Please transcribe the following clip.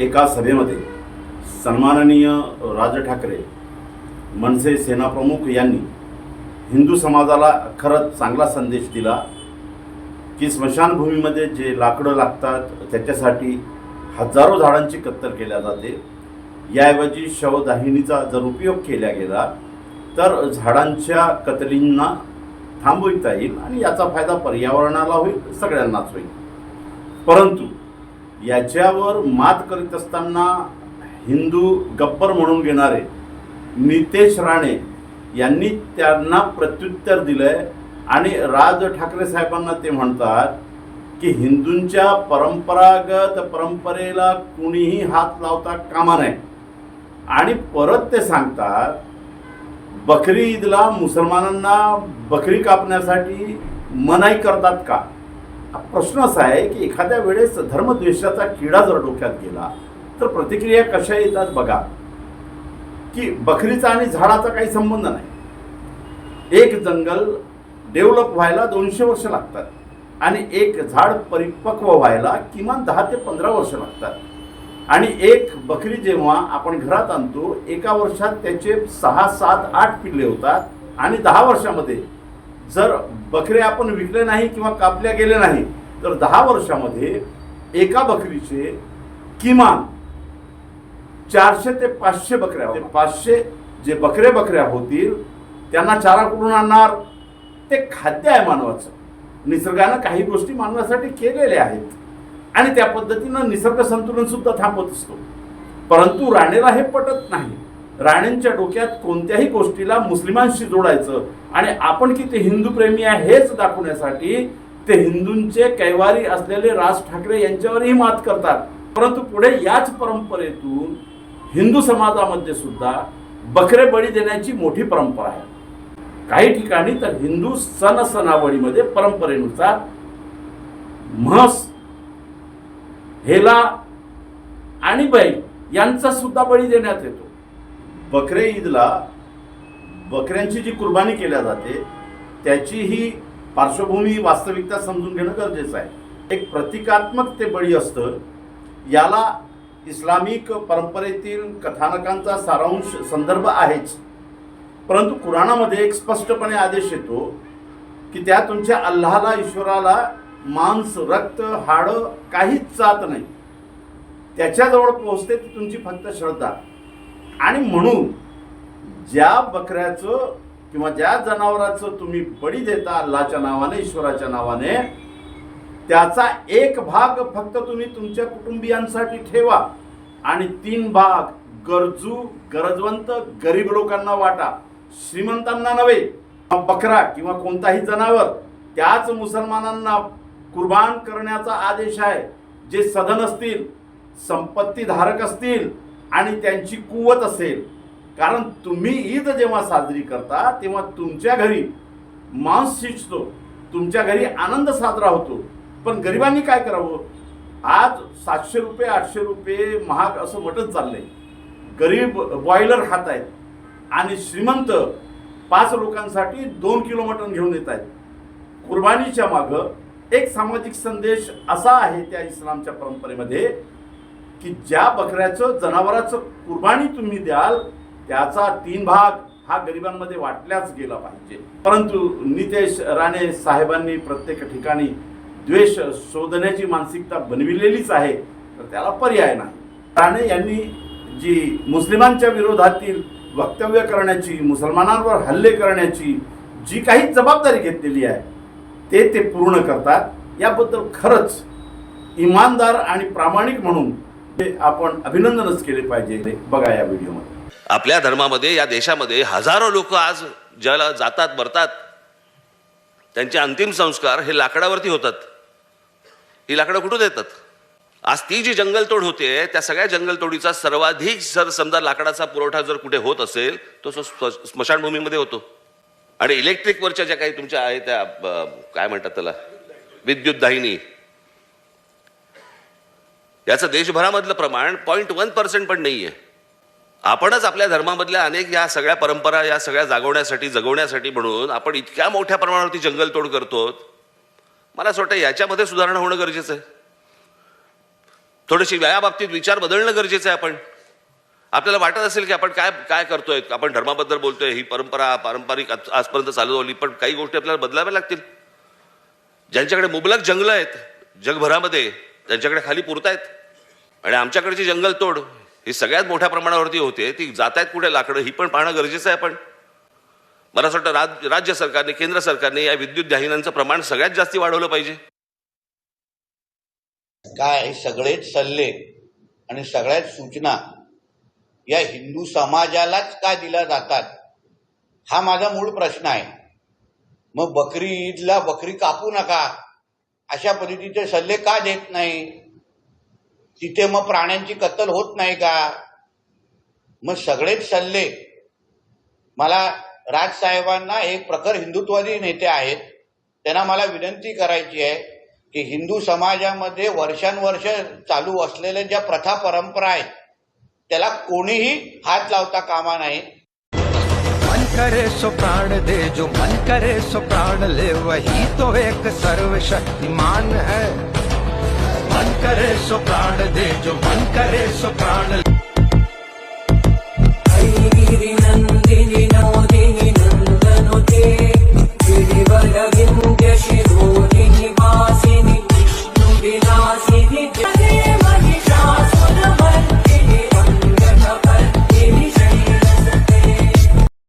एका सभेमध्ये सन्माननीय राज ठाकरे मनसे सेनाप्रमुख यांनी हिंदू समाजाला खरंच चांगला संदेश दिला की स्मशानभूमीमध्ये जे लाकडं लागतात त्याच्यासाठी हजारो झाडांची कत्तल केल्या जाते. याऐवजी शवदाहिनीचा जर उपयोग केला गेला तर झाडांच्या कतलींना थांबविता येईल आणि याचा फायदा पर्यावरणाला होईल सगळ्यांनाच होईल. परंतु याच्यावर मात करीत असताना हिंदू गब्बर म्हणून घेणारे नितेश राणे यांनी त्यांना प्रत्युत्तर दिलंय आणि राज ठाकरे साहेबांना ते म्हणतात की हिंदूंच्या परंपरागत परंपरेला कुणीही हात लावता कामा नये. आणि परत ते सांगतात बकरी ईदला मुसलमानांना बकरी कापण्यासाठी मनाई करतात का? प्रश्न असा आहे की एखाद्या वेळेस धर्मद्वेषाचा किडा जर डोक्यात गेला तर प्रतिक्रिया कशा येतात बघा. की बकरीचा आणि झाडाचा काही संबंध नाही. एक जंगल डेव्हलप व्हायला दोनशे वर्ष लागतात आणि एक झाड परिपक्व व्हायला किमान दहा ते पंधरा वर्ष लागतात. आणि एक बकरी जेव्हा आपण घरात आणतो एका वर्षात त्याचे सहा सात आठ पिल्ले होतात आणि दहा वर्षामध्ये जर बकरे आपण विकले नाही किंवा कापल्या गेले नाही तर दहा वर्षामध्ये एका बकरीचे किमान चारशे ते पाचशे बकऱ्या होतील. पाचशे जे बकरे बकऱ्या होतील त्यांना चारा कुठून आणणार? ते खाद्य आहे मानवाचं. निसर्गानं काही गोष्टी मानवासाठी केलेल्या आहेत. आणि त्या पद्धतीनं निसर्ग संतुलन सुद्धा थांबत असतो. परंतु राणेला हे पटत नाही. राणेंच्या डोक्यात कोणत्याही गोष्टीला मुस्लिमांशी जोडायचं आणि आपण किती हिंदू प्रेमी आहे हेच दाखवण्यासाठी ते हिंदूंचे कैवारी असलेले राज ठाकरे यांच्यावरही मात करतात. परंतु पुढे याच परंपरेतून हिंदू समाजामध्ये सुद्धा बकरे बळी देण्याची मोठी परंपरा आहे. काही ठिकाणी तर हिंदू सण सणावळीमध्ये परंपरेनुसार म्हस हेला आणि बैल यांचा सुद्धा बळी देण्यात येतो. बकरे ईदला बकऱ्यांची जी कुर्बानी केल्या जाते त्याची ही पार्श्वभूमी वास्तविकता समजून घेणं गरजेचं आहे. एक प्रतिकात्मक ते बळी असतं याला इस्लामिक परंपरेतील कथानकांचा सारांश संदर्भ आहेच. परंतु कुराणामध्ये एक स्पष्टपणे आदेश येतो की त्या तुमच्या अल्लाला ईश्वराला मांस रक्त हाडं काहीच जात नाही. त्याच्याजवळ पोहोचते ती तुमची फक्त श्रद्धा. आणि म्हणून ज्या बकऱ्याचं किंवा ज्या जनावराचं तुम्ही बळी देता अल्लाच्या नावाने ईश्वराच्या नावाने त्याचा एक भाग फक्त तुम्ही तुमच्या कुटुंबियांसाठी ठेवा आणि तीन भाग गरजू गरजवंत गरीब लोकांना वाटा. श्रीमंतांना नव्हे बकरा किंवा कोणताही जनावर त्याच मुसलमानांना कुर्बान करण्याचा आदेश आहे. जे सदन असतील संपत्तीधारक असतील आणि त्यांची कुवत असेल. कारण तुम्ही ईद जेव्हा साजरी करता तेव्हा तुमच्या घरी मांस शिजतो तुमच्या घरी आनंद साजरा होतो. पण गरिबांनी काय करावं? आज सातशे रुपये आठशे रुपये महाग असं मटण चाललंय. गरीब बॉयलर खात आहेत. आणि श्रीमंत पाच लोकांसाठी दोन किलो मटण घेऊन येत आहेत. कुर्बानीच्या मागं एक सामाजिक संदेश असा आहे त्या इस्लामच्या परंपरेमध्ये की ज्या बकऱ्याचं जनावराचं कुर्बानी तुम्ही द्याल त्याचा तीन भाग हा गरिबांमध्ये वाटल्याच गेला पाहिजे. परंतु नितेश राणे साहेबांनी प्रत्येक ठिकाणी द्वेष शोधण्याची मानसिकता बनविलेलीच आहे तर त्याला पर्याय नाही. राणे यांनी जी मुस्लिमांच्या विरोधातील वक्तव्य करण्याची मुसलमानांवर हल्ले करण्याची जी काही जबाबदारी घेतलेली आहे ते ते पूर्ण करतात. याबद्दल खरंच इमानदार आणि प्रामाणिक म्हणून ते आपण अभिनंदनच केले पाहिजे बघा या व्हिडिओमध्ये. आपल्या धर्मामध्ये या देशामध्ये हजारो लोक आज ज्याला जातात मरतात त्यांचे अंतिम संस्कार हे लाकडावरती होतात. ही लाकडं कुठून देतात आज ती जी जंगलतोड होते त्या सगळ्या जंगलतोडीचा सर्वाधिक जर समजा लाकडाचा पुरवठा जर कुठे होत असेल तो स्मशानभूमीमध्ये होतो. आणि इलेक्ट्रिकवरच्या ज्या काही तुमच्या आहे त्या ब- काय म्हणतात त्याला? विद्युत दाहिनी याचं देशभरामधलं प्रमाण पॉईंट वन पर्सेंट पण नाही आहे आपणच आपल्या धर्मामधल्या अनेक या सगळ्या परंपरा या सगळ्या जागवण्यासाठी जगवण्यासाठी म्हणून आपण इतक्या मोठ्या प्रमाणावरती जंगलतोड करतो मला असं वाटतं याच्यामध्ये सुधारणा होणं गरजेचं आहे. थोडीशी व्यायाबाबतीत विचार बदलणं गरजेचं आहे आपण. आपल्याला वाटत असेल की आपण काय काय करतोय? आपण धर्माबद्दल बोलतोय ही परंपरा पारंपरिक आज- आजपर्यंत चालू झाली पण काही गोष्टी आपल्याला बदलाव्या लागतील. ज्यांच्याकडे मुबलक जंगलं आहेत जगभरामध्ये त्यांच्याकडे खाली पुरतायत. आणि आमच्याकडची जंगलतोड ही सगळ्यात मोठ्या प्रमाणावरती होते. ती जात आहेत कुठे लाकडं? ही पण पाहणं गरजेचं आहे पण मला असं वाटतं राज राज्य सरकारने केंद्र सरकारने या विद्युत दाहिन्यांचं प्रमाण सगळ्यात जास्ती वाढवलं पाहिजे. काय सगळेच सल्ले आणि सगळ्याच सूचना या हिंदू समाजालाच का दिल्या जातात? हा माझा मूळ प्रश्न आहे. मग बकरी ईदला बकरी कापू नका. अशा पद्धतीचे सल्ले का देत नाही? तिथे मग प्राण्यांची कत्तल होत नाही का? मग सगळेच सल्ले. मला राजसाहेबांना एक प्रखर हिंदुत्वादी नेते आहेत. त्यांना मला विनंती करायची आहे की हिंदू समाजामध्ये वर्षानुवर्ष चालू असलेल्या ज्या प्रथा परंपरा आहेत त्याला कोणीही हात लावता कामा नाही करे सो प्राण दे, जो मन करे सो प्राण ले, वही तो एक सर्वशक्तिमान है। मन करे सो प्राण दे, जो मन करे सो प्राण ले।